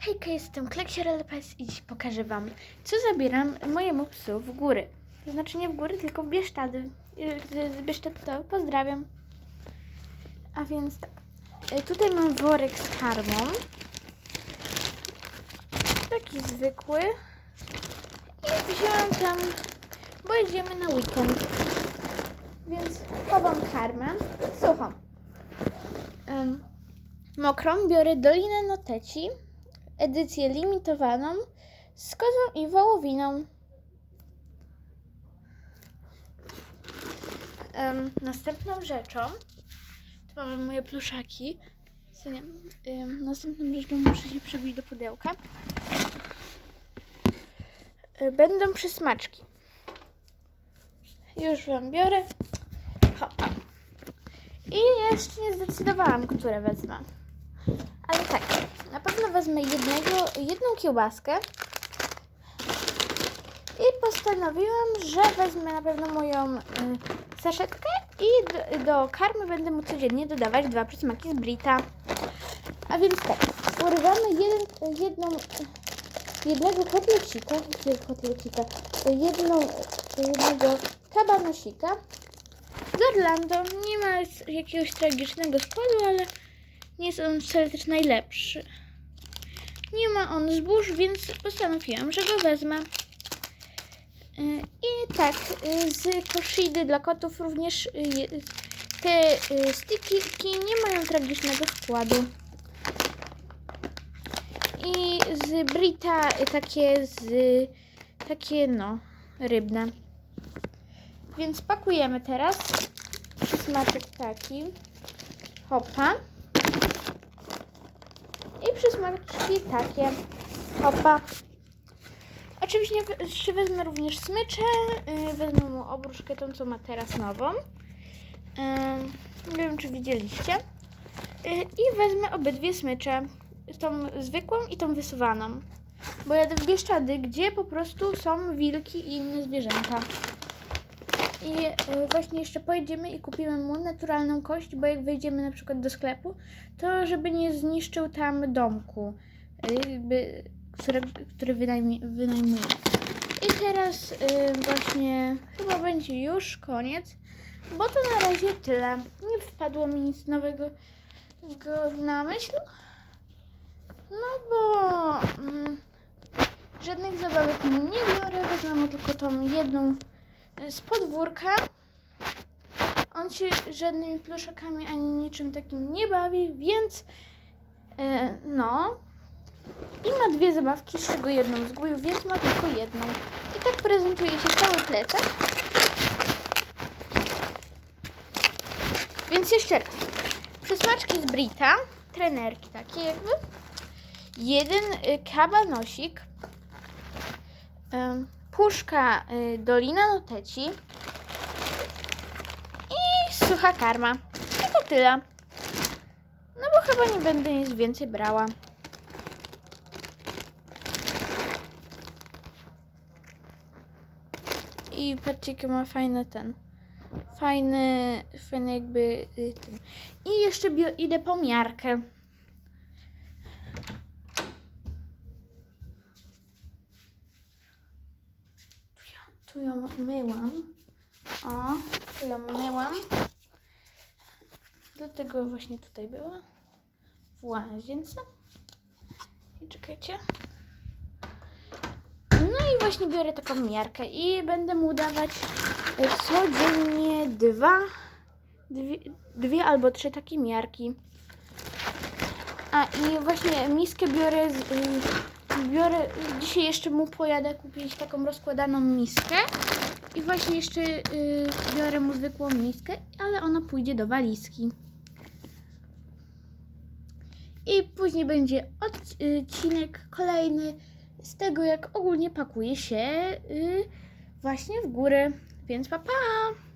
Hejka, jestem Kleksier LPS i dziś pokażę Wam, co zabieram mojemu psu w góry. To znaczy nie w góry, tylko w Bieszczady. Y, Z Bieszczad to pozdrawiam. A więc tak. Y, Tutaj mam worek z karmą. Taki zwykły. I wziąłem tam, bo jedziemy na weekend. Więc chowam karmę suchą. Ym, mokrą biorę Dolinę Noteci edycję limitowaną z kozą i wołowiną. Em, następną rzeczą to mamy moje pluszaki. Em, następną rzeczą muszę się przebić do pudełka. E, Będą przysmaczki. Już Wam biorę. Hopa. I jeszcze nie zdecydowałam, które wezmę. Ale tak, na pewno wezmę jednego, jedną kiełbaskę. I postanowiłam, że wezmę na pewno moją y, saszetkę i do, do karmy będę mu codziennie dodawać dwa przysmaki z Brita. A więc tak, urywamy jeden, jedną, jednego kotlecika, kotlecika, jedną, jednego kabanosika z Orlando. Nie ma jakiegoś tragicznego składu, ale jest on wcale też najlepszy. Nie ma on zbóż, więc postanowiłam, że go wezmę. Yy, I tak, yy, z koszidy dla kotów również yy, te sticki nie mają tragicznego składu. I z Brita takie z takie no rybne. Więc pakujemy teraz. Smaczek taki. Hopa. I przysmaczki takie. Hopa. Oczywiście wezmę również smycze. Yy, Wezmę mu obruszkę tą, co ma teraz nową. Nie wiem, czy widzieliście. Yy, I wezmę obydwie smycze. Tą zwykłą i tą wysuwaną. Bo jadę w Bieszczady, gdzie po prostu są wilki i inne zwierzęta. I y, właśnie jeszcze pojedziemy i kupimy mu naturalną kość, bo jak wejdziemy na przykład do sklepu, to żeby nie zniszczył tam domku, y, jakby, który wynajmie, wynajmuje. I teraz y, właśnie chyba będzie już koniec, bo to na razie tyle. Nie wpadło mi nic nowego go na myśl. No bo mm, żadnych zabawek nie biorę, wezmę tylko tą jedną z podwórka. On się żadnymi pluszakami ani niczym takim nie bawi, więc e, no. I ma dwie zabawki, z czego jedną zgubił, więc ma tylko jedną. I tak prezentuje się cały plecak. Więc jeszcze raz. Przysmaczki z Brita, trenerki takie jakby. Jeden y, kabanosik. Ym, puszka y, Dolina Noteci i sucha karma. I to tyle. No bo chyba nie będę nic więcej brała. I patrzcie, jakie ma fajny ten. Fajny, fajny jakby y, ten. I jeszcze idę po miarkę. Tu ją myłam. O, tu ją myłam. Dlatego właśnie tutaj była. W łazience. I czekajcie. No i właśnie biorę taką miarkę i będę mu dawać codziennie dwa, dwie, dwie albo trzy takie miarki. A i właśnie miskę biorę, z, biorę, dzisiaj jeszcze mu pojadę kupić taką rozkładaną miskę i właśnie jeszcze y, biorę mu zwykłą miskę, ale ona pójdzie do walizki. I później będzie odcinek kolejny z tego, jak ogólnie pakuje się y, właśnie w górę. Więc pa pa!